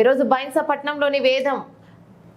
ఈరోజు బైన్సపట్నంలోని వేదం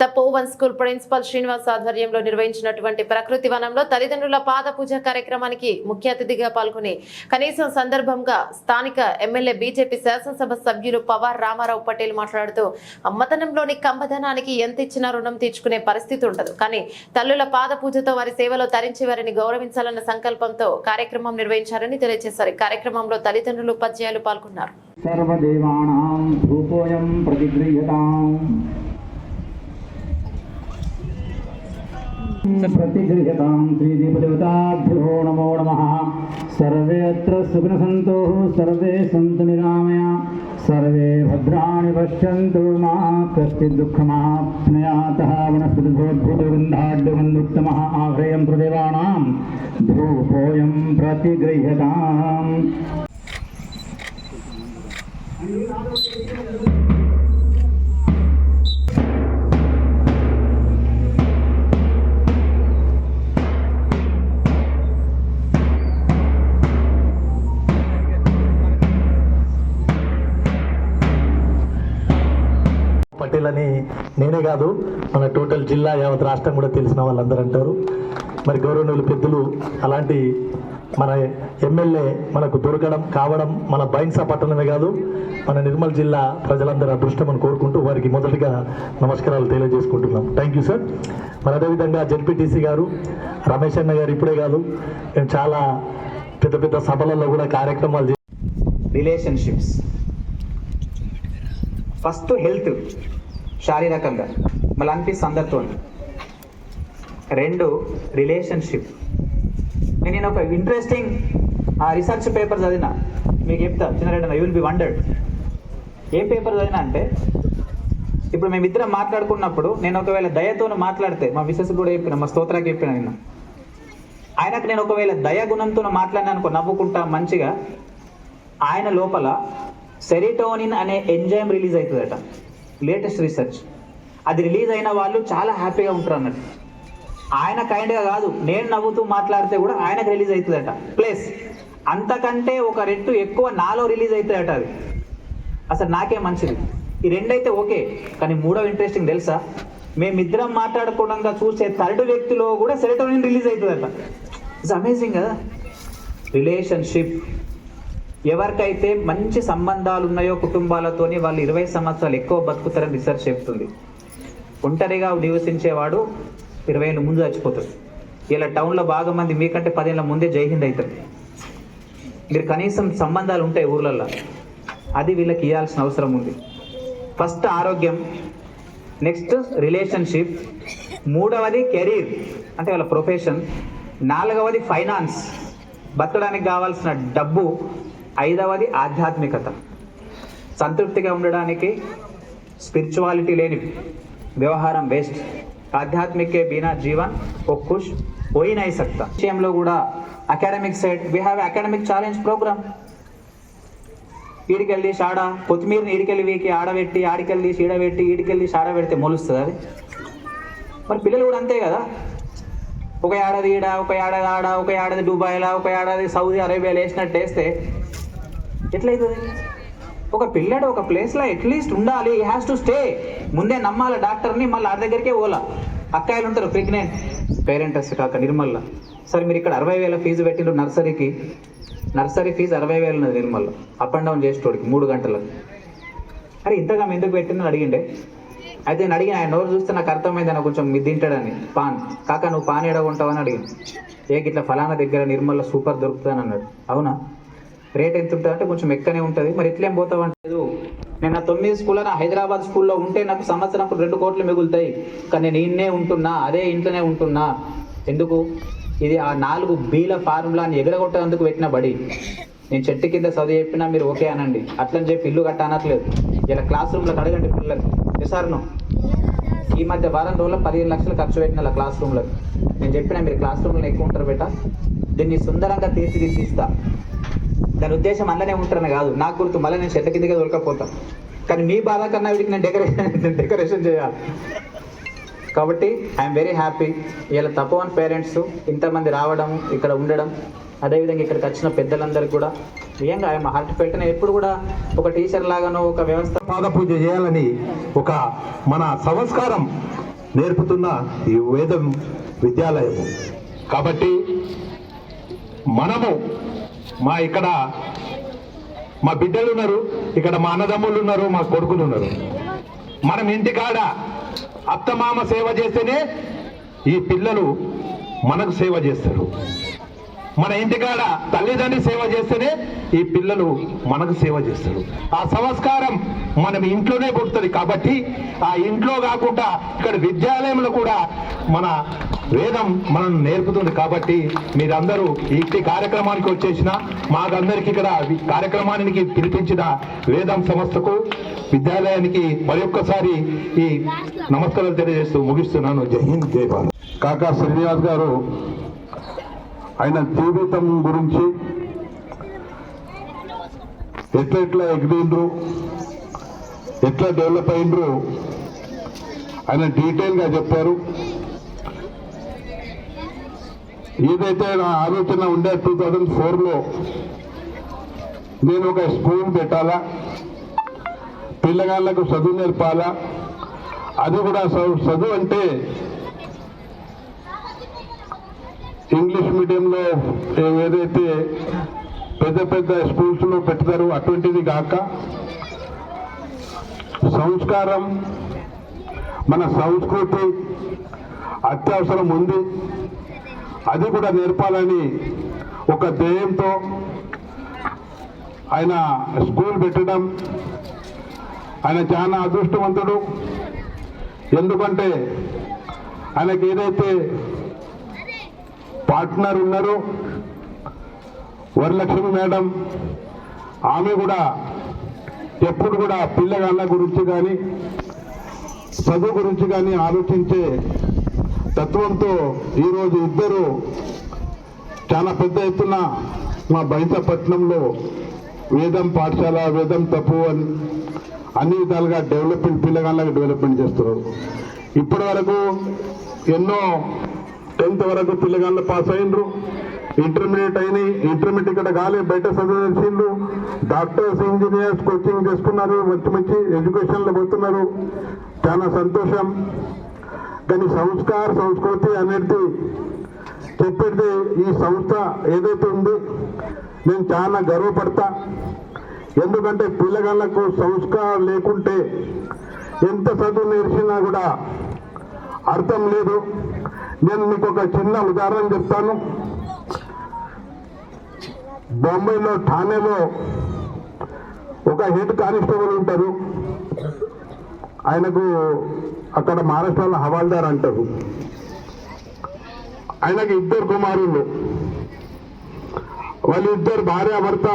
Tapovan school principal Srinivas ఆధ్వర్యంలో నిర్వహించినటువంటి ప్రకృతి వనంలో తల్లిదండ్రుల పాద పూజ కార్యక్రమానికి ముఖ్య అతిథిగా పాల్గొని కనీసం సందర్భంగా స్థానిక ఎమ్మెల్యే బీజేపీ శాసనసభ సభ్యులు పవార్ రామారావు పటేల్ మాట్లాడుతూ అమ్మతనంలోని కంబధనానికి ఎంత ఇచ్చినా రుణం తీర్చుకునే పరిస్థితి ఉండదు. కానీ తల్లుల పాద పూజతో వారి సేవలో తరించి వారిని గౌరవించాలన్న సంకల్పంతో కార్యక్రమం నిర్వహించారని తెలియజేశారు. కార్యక్రమంలో తల్లిదండ్రులు ఉపాధ్యాయులు పాల్గొన్నారు. ప్రతిగృహతాం శ్రీదీపదేవతాభ్యో నమో నమ. సర్వే అత్ర సుఖిన సంతో సర్వే సంతు నిరామయ. సర్వే భద్రాణి పశ్యంతు మా కష్టి దుఃఖమాప్నయాత వనస్పతిభోద్భుతవృందాడ్యమందుత్తమ ఆశ్రయం ప్రదేవాణాం ధూపోయం ప్రతిగృహతాం నేనే కాదు మన టోటల్ జిల్లా యావత్ రాష్ట్రం కూడా తెలిసిన వాళ్ళందరూ అంటారు. మరి గౌరవనీయులు పెద్దలు అలాంటి మన ఎమ్మెల్యే మనకు దొరకడం కావడం మన బైన్సా పట్టణమే కాదు మన నిర్మల్ జిల్లా ప్రజలందరూ అదృష్టం అని కోరుకుంటూ వారికి మొదటిగా నమస్కారాలు తెలియజేసుకుంటున్నాం. థ్యాంక్ యూ సార్ మరి అదేవిధంగా జడ్పీటీసీ గారు రమేష్ అన్న గారు ఇప్పుడే కాదు నేను చాలా పెద్ద పెద్ద సభలలో కూడా కార్యక్రమాలు రిలేషన్షిప్స్ ఫస్ట్ హెల్త్ శారీరకంగా మళ్ళీ అనిపిస్తుంది అందరితో. రెండు రిలేషన్షిప్ నేను ఒక ఇంట్రెస్టింగ్ ఆ రీసెర్చ్ పేపర్ చదివిన మీకు చెప్తా చిన్న యూ విల్ బి వండర్డ్ ఏం పేపర్ చదివినా అంటే ఇప్పుడు మేమిద్దరం మాట్లాడుకున్నప్పుడు నేను ఒకవేళ దయతో మాట్లాడితే మా మిస్సెస్ కూడా చెప్పిన మా స్తోత్రాకి చెప్పిన నేను ఆయనకు నేను ఒకవేళ దయ గుణంతో మాట్లాడినా అనుకో నవ్వుకుంటా మంచిగా ఆయన లోపల సెరిటోనిన్ అనే ఎంజైమ్ రిలీజ్ అవుతుందట. లేటెస్ట్ రీసెర్చ్ అది రిలీజ్ అయిన వాళ్ళు చాలా హ్యాపీగా ఉంటారు అన్నట్టు ఆయన కైండ్గా కాదు నేను నవ్వుతూ మాట్లాడితే కూడా ఆయనకు రిలీజ్ అవుతుందట. ప్లస్ అంతకంటే ఒక రెట్టు ఎక్కువ నాలో రిలీజ్ అవుతాయట అది. అసలు నాకే మంచిది. ఈ రెండైతే ఓకే కానీ మూడో ఇంట్రెస్టింగ్ తెలుసా? మేమిద్దరం మాట్లాడకుండా చూసే థర్డ్ వ్యక్తిలో కూడా సెరటోనిన్ రిలీజ్ అవుతుందట. ఇట్స్ అమేజింగ్ కదా. రిలేషన్షిప్ ఎవరికైతే మంచి సంబంధాలు ఉన్నాయో కుటుంబాలతోని వాళ్ళు ఇరవై సంవత్సరాలు ఎక్కువ బతుకుతారని రీసెర్చ్ చెప్తుంది. ఒంటరిగా నివసించేవాడు ఇరవై ఏళ్ళ ముందు చచ్చిపోతాడు. ఇలా టౌన్లో బాగా మంది మీకంటే పదేళ్ళ ముందే జైహింద్ అవుతుంది మీరు కనీసం సంబంధాలు ఉంటాయి ఊర్లలో అది వీళ్ళకి ఇవ్వాల్సిన అవసరం ఉంది. ఫస్ట్ ఆరోగ్యం నెక్స్ట్ రిలేషన్షిప్ మూడవది కెరీర్ అంటే వాళ్ళ ప్రొఫెషన్ నాలుగవది ఫైనాన్స్. బతకడానికి కావాల్సిన డబ్బు ఐదవది ఆధ్యాత్మికత. సంతృప్తిగా ఉండడానికి స్పిరిచువాలిటీ లేని వ్యవహారం వేస్ట్. ఆధ్యాత్మికే బినా జీవన్ ఒక్కుష్ ఖుష్ పోయి నై విషయంలో కూడా academic side we have academic challenge programme ఈడికెళ్ళి షాడ కొత్తిమీరని ఈడికెళ్ళి వీకి ఆడబెట్టి ఆడికెళ్ళి షీడబెట్టి ఈడికెళ్ళి షాడ పెడితే మొలుస్తుంది అది. మరి పిల్లలు కూడా అంతే కదా. ఒక ఏడాది ఈడ ఒక ఏడాది ఆడ ఒక ఏడాది దుబాయ్లా ఒక ఏడాది సౌదీ అరేబియాలో వేసినట్టు వేస్తే ఎట్లయితుంది? ఒక పిల్లడు ఒక ప్లేస్లో అట్లీస్ట్ ఉండాలి ఈ హ్యాస్ టు స్టే ముందే నమ్మాలి డాక్టర్ని మళ్ళీ ఆ దగ్గరికే ఓలా అక్కాయలు ఉంటారు ప్రెగ్నెంట్. పేరెంట్ కాక నిర్మల్లో. సరే మీరు ఇక్కడ అరవై వేల ఫీజు పెట్టిండ్రు నర్సరీకి. నర్సరీ ఫీజు అరవై వేలు ఉన్నది నిర్మల్లో. అప్ అండ్ డౌన్ చేసేటోడికి మూడు గంటలకు అరే ఇంతగా ఎందుకు పెట్టిందని అడిగిండే. అయితే నేను అడిగిన ఆయన నోరు చూస్తే నాకు అర్థమైంది నాకు కొంచెం మిద్ది తింటాడని. పాన్. కాక నువ్వు పాన్ ఎడగొంటావని అడిగింది ఏ ఇట్లా ఫలానా దగ్గర నిర్మల్లో సూపర్ దొరుకుతానన్నాడు. అవునా? రేట్ ఎంత ఉంటుంది అంటే కొంచెం ఎక్కువనే ఉంటుంది. మరి ఎట్లేం పోతావు అంటే నేను నా తొమ్మిది స్కూల్లో నా హైదరాబాద్ స్కూల్లో ఉంటే నాకు సంవత్సరం రెండు కోట్లు మిగులుతాయి. కానీ నేను ఈయన్నే ఉంటున్నా అదే ఇంట్లోనే ఉంటున్నా. ఎందుకు? ఇది ఆ నాలుగు బీల ఫార్ములాని ఎగరగొట్టేందుకు పెట్టిన బడి. నేను చెట్టు కింద చదువు చెప్పినా మీరు ఓకే అనండి. అట్లని చెప్పి ఇల్లు కట్ట అనట్లేదు. ఇలా క్లాస్ రూమ్లో అడగండి పిల్లలకి ఎసార్ను ఈ మధ్య వారం రోజుల్లో పదిహేను లక్షలు ఖర్చు పెట్టిన ఇలా క్లాస్ రూమ్లకు. నేను చెప్పిన మీరు క్లాస్ రూమ్లో ఎక్కువ ఉంటారు బేట. దీన్ని సుందరంగా తీర్చిదిద్దిస్తా. దాని ఉద్దేశం అందులోనే ఉంటారని కాదు. నాకు గుర్తు మళ్ళీ నేను చెట్ల కిందకే దొరకపోతా కానీ మీ బాధ కన్నా వీటికి నేను డెకరేషన్ డెకరేషన్ చేయాలి. కాబట్టి ఐఎమ్ వెరీ హ్యాపీ ఇలా తపోవన్ పేరెంట్స్ ఇంతమంది రావడం ఇక్కడ ఉండడం అదేవిధంగా ఇక్కడికి వచ్చిన పెద్దలందరికీ కూడా నిజంగా ఆయన హార్ట్ పెట్టిన ఎప్పుడు కూడా ఒక టీచర్ లాగానో ఒక వ్యవస్థ పాద పూజ చేయాలని ఒక మన సంస్కారం నేర్పుతున్న ఈ వేదం విద్యాలయము కాబట్టి మనము మా ఇక్కడ మా బిడ్డలు ఉన్నారు ఇక్కడ మా అన్నదమ్ములు ఉన్నారు మా కొడుకులు ఉన్నారు మనం ఇంటికాడ అత్తమామ సేవ చేస్తేనే ఈ పిల్లలు మనకు సేవ చేస్తారు. మన ఇంటికాడ తల్లిదండ్రి సేవ చేస్తేనే ఈ పిల్లలు మనకు సేవ చేస్తారు. ఆ సంస్కారం మనం ఇంట్లోనే పుడుతుంది కాబట్టి ఆ ఇంట్లో కాకుండా ఇక్కడ విద్యాలయంలో కూడా మన వేదం మనం నేర్పుతుంది కాబట్టి మీరందరూ ఈ కార్యక్రమానికి వచ్చేసిన మాకందరికి ఇక్కడ కార్యక్రమానికి పిలిపించిన వేదం సంస్థకు విద్యాలయానికి మరొక్కసారి ఈ నమస్కారాలు తెలియజేస్తూ ముగిస్తున్నాను. జై హింద్ జై భారత్. కాకా శ్రీనివాస్ గారు ఆయన జీవితం గురించి ఎట్లా ఎట్లా ఎగిరిండ్రు? ఎట్లా డెవలప్ అయిండ్రు ఆయన డీటెయిల్గా చెప్పారు. ఏదైతే నా ఆలోచన ఉండే టూ థౌజండ్ ఫోర్లో నేను ఒక స్కూల్ పెట్టాలా? పిల్లగాళ్ళకు చదువు నేర్పాలా? అది కూడా చదువు చదువు అంటే ఇంగ్లీష్ మీడియంలో ఏదైతే పెద్ద పెద్ద స్కూల్స్లో పెడతారో అటువంటిది కాక సంస్కారం మన సంస్కృతి అత్యవసరం ఉంది. అది కూడా నేర్పాలని ఒక ధ్యేయంతో ఆయన స్కూల్ పెట్టడం. ఆయన చాలా అదృష్టవంతుడు. ఎందుకంటే ఆయనకి ఏదైతే పార్ట్నర్ ఉన్నారు. వరలక్ష్మి మేడం ఆమె కూడా ఎప్పుడు కూడా పిల్లగాళ్ళ గురించి కానీ చదువు గురించి కానీ ఆలోచించే తత్వంతో ఈరోజు ఇద్దరు చాలా పెద్ద ఎత్తున మా బైంసపట్నంలో వేదం పాఠశాల వేదం తప్పు అని అన్ని విధాలుగా డెవలప్మెంట్ పిల్లగాళ్ళకి డెవలప్మెంట్ చేస్తున్నారు. ఇప్పటి వరకు ఎన్నో టెన్త్ వరకు పిల్లగాళ్ళు పాస్ అయినరు. ఇంటర్మీడియట్ అయినాయి ఇంటర్మీడియట్ ఇక్కడ కాలే బయట చదివించిండ్రు డాక్టర్స్ ఇంజనీర్స్ కోచింగ్ చేసుకున్నారు మంచి మంచి ఎడ్యుకేషన్లో పోతున్నారు. చాలా సంతోషం. కానీ సంస్కార సంస్కృతి అనేది చెప్పేది ఈ సంస్థ ఏదైతే ఉంది నేను చాలా గర్వపడతా. ఎందుకంటే పిల్లగాళ్ళకు సంస్కారం లేకుంటే ఎంత చదువు నేర్చినా కూడా అర్థం లేదు. నేను మీకు ఒక చిన్న ఉదాహరణ చెప్తాను. బొంబాయిలో ఠానేలో ఒక హెడ్ కానిస్టేబుల్ ఉంటారు. ఆయనకు అక్కడ మహారాష్ట్రలో హవాల్దార్ అంటారు. ఆయనకి ఇద్దరు కుమారులు. వాళ్ళిద్దరు భార్య భర్త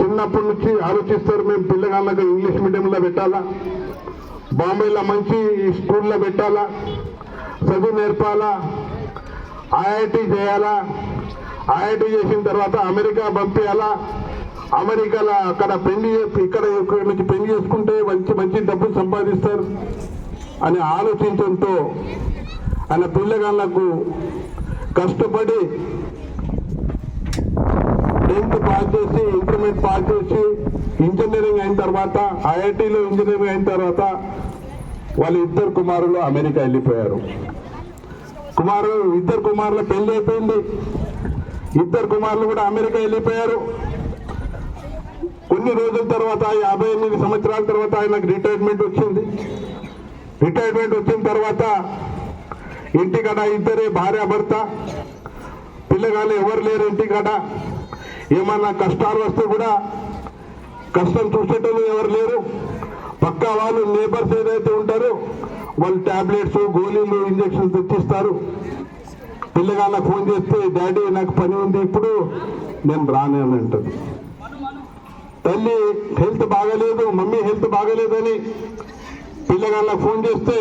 చిన్నప్పటి నుంచి ఆలోచిస్తారు మేము పిల్లగాళ్ళకు ఇంగ్లీష్ మీడియంలో పెట్టాలా? బాంబేలో మంచి స్కూల్లో పెట్టాలా? చదువు నేర్పాలా? ఐఐటి చేయాలా? ఐఐటి చేసిన తర్వాత అమెరికా పంపించాలా అమెరికాలో అక్కడ పెళ్ళి చేసి- ఇక్కడ ఇక్కడ నుంచి పెళ్ళి చేసుకుంటే మంచి మంచి డబ్బు సంపాదిస్తారు అని ఆలోచించడంతో ఆయన పిల్లగాళ్ళకు కష్టపడి టెన్త్ పాస్ చేసి ఇంటర్మీడియట్ పాస్ చేసి ఇంజనీరింగ్ అయిన తర్వాత ఐఐటిలో ఇంజనీరింగ్ అయిన తర్వాత వాళ్ళ ఇద్దరు కుమారులు అమెరికా వెళ్ళిపోయారు. కుమారు ఇద్దరు కుమారుల పెళ్ళి అయిపోయింది. ఇద్దరు కుమారులు కూడా అమెరికా వెళ్ళిపోయారు. కొన్ని రోజుల తర్వాత యాభై ఎనిమిది సంవత్సరాల తర్వాత ఆయనకు రిటైర్మెంట్ వచ్చింది. రిటైర్మెంట్ వచ్చిన తర్వాత ఇంటికాడ ఇద్దరే భార్య భర్త. పిల్లగాళ్ళు ఎవరు లేరు ఇంటికాడ. ఏమన్నా కష్టాలు వస్తే కూడా కష్టం చూసేటోళ్ళు ఎవరు లేరు. పక్కా వాళ్ళు లేబర్స్ ఏదైతే ఉంటారో వాళ్ళు టాబ్లెట్స్ గోళీలు ఇంజక్షన్స్ తెచ్చిస్తారు పిల్లగాళ్ళకి ఫోన్ చేస్తే డాడీ నాకు పని ఉంది ఇప్పుడు నేను రాను అని తల్లి హెల్త్ బాగలేదు మమ్మీ హెల్త్ బాగలేదని పిల్లగాళ్ళకి ఫోన్ చేస్తే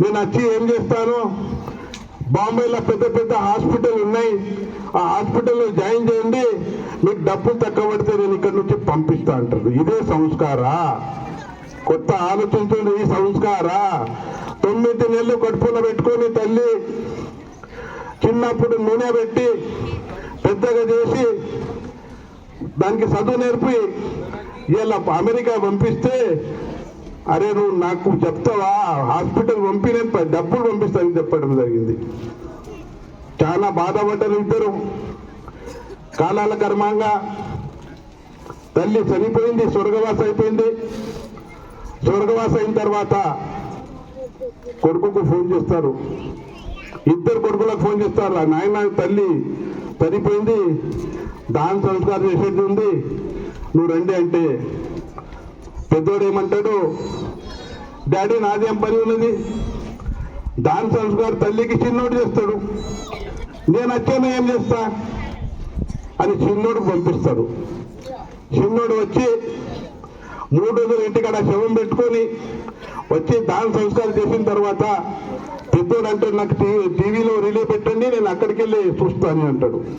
నేను వచ్చి ఏం చేస్తాను? బాంబేలో పెద్ద పెద్ద హాస్పిటల్ ఉన్నాయి. ఆ హాస్పిటల్లో జాయిన్ చేయండి. మీకు డబ్బులు తక్కువ పడితే నేను ఇక్కడ నుంచి పంపిస్తా అంటారు. ఇదే సంస్కారా? కొత్త ఆలోచనతో ఈ సంస్కారా. తొమ్మిది నెలలు కడుపులో పెట్టుకొని తల్లి చిన్నప్పుడు నూనె పెట్టి పెద్దగా చేసి దానికి చదువు నేర్పి ఇలా అమెరికా పంపిస్తే అరే నువ్వు నాకు చెప్తావా? హాస్పిటల్ పంపి నేను డబ్బులు పంపిస్తానని చెప్పడం జరిగింది. చాలా బాధపడ్డారు ఇద్దరు. కాలాల కర్మంగా తల్లి చనిపోయింది స్వర్గవాస అయిపోయింది. స్వర్గవాస అయిన తర్వాత కొడుకుకు ఫోన్ చేస్తారు. ఇద్దరు కొడుకులకు ఫోన్ చేస్తారు. నాయన తల్లి చనిపోయింది. దాని సంస్కారం చేసేది ఉంది. నువ్వు రండి అంటే పెద్దోడు ఏమంటాడు డాడీ నాదేం పని ఉన్నది? దాని సంస్కారం తల్లికి చిన్నోడు చేస్తాడు. నేను వచ్చాను ఏం చేస్తా? అని చిన్నోడు పంపిస్తాడు. చిన్నోడు వచ్చి మూడు రోజులు ఇంటికాడ శవం పెట్టుకొని వచ్చి దాని సంస్కారం చేసిన తర్వాత పెద్దోడు అంటే నాకు టీవీ టీవీలో రిలే పెట్టండి నేను అక్కడికి వెళ్ళి చూస్తాను అంటాడు.